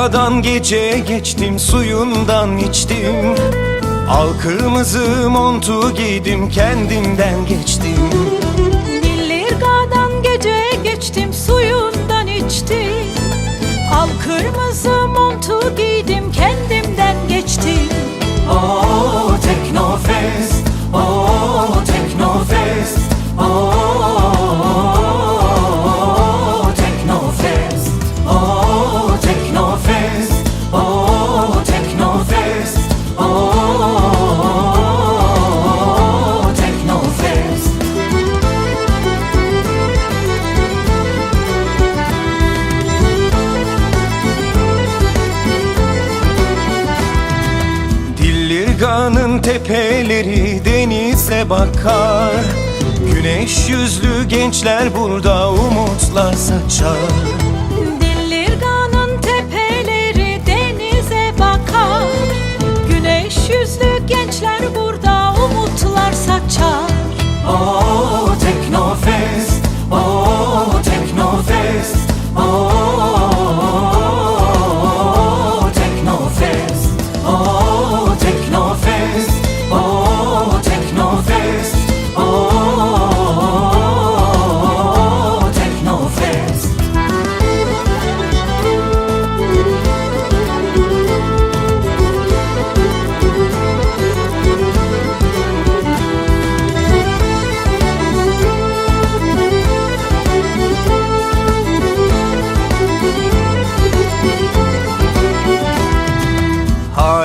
Gağdan gece geçtim suyundan içtim. Al kırmızı montu giydim kendimden geçtim. Nilirga'dan gece geçtim suyundan içtim. Al kırmızı Dillirgan'ın tepeleri denize bakar. Güneş yüzlü gençler burada umutlar saçar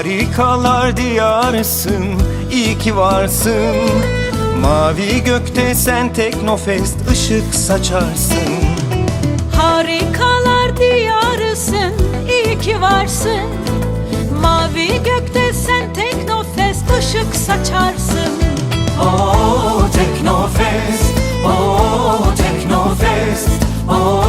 Harikalar diyarısın, iyi ki varsın. Mavi gökte sen Teknofest ışık saçarsın. Harikalar diyarısın, iyi ki varsın. Mavi gökte sen Teknofest ışık saçarsın. Oh Teknofest, oh Teknofest, oh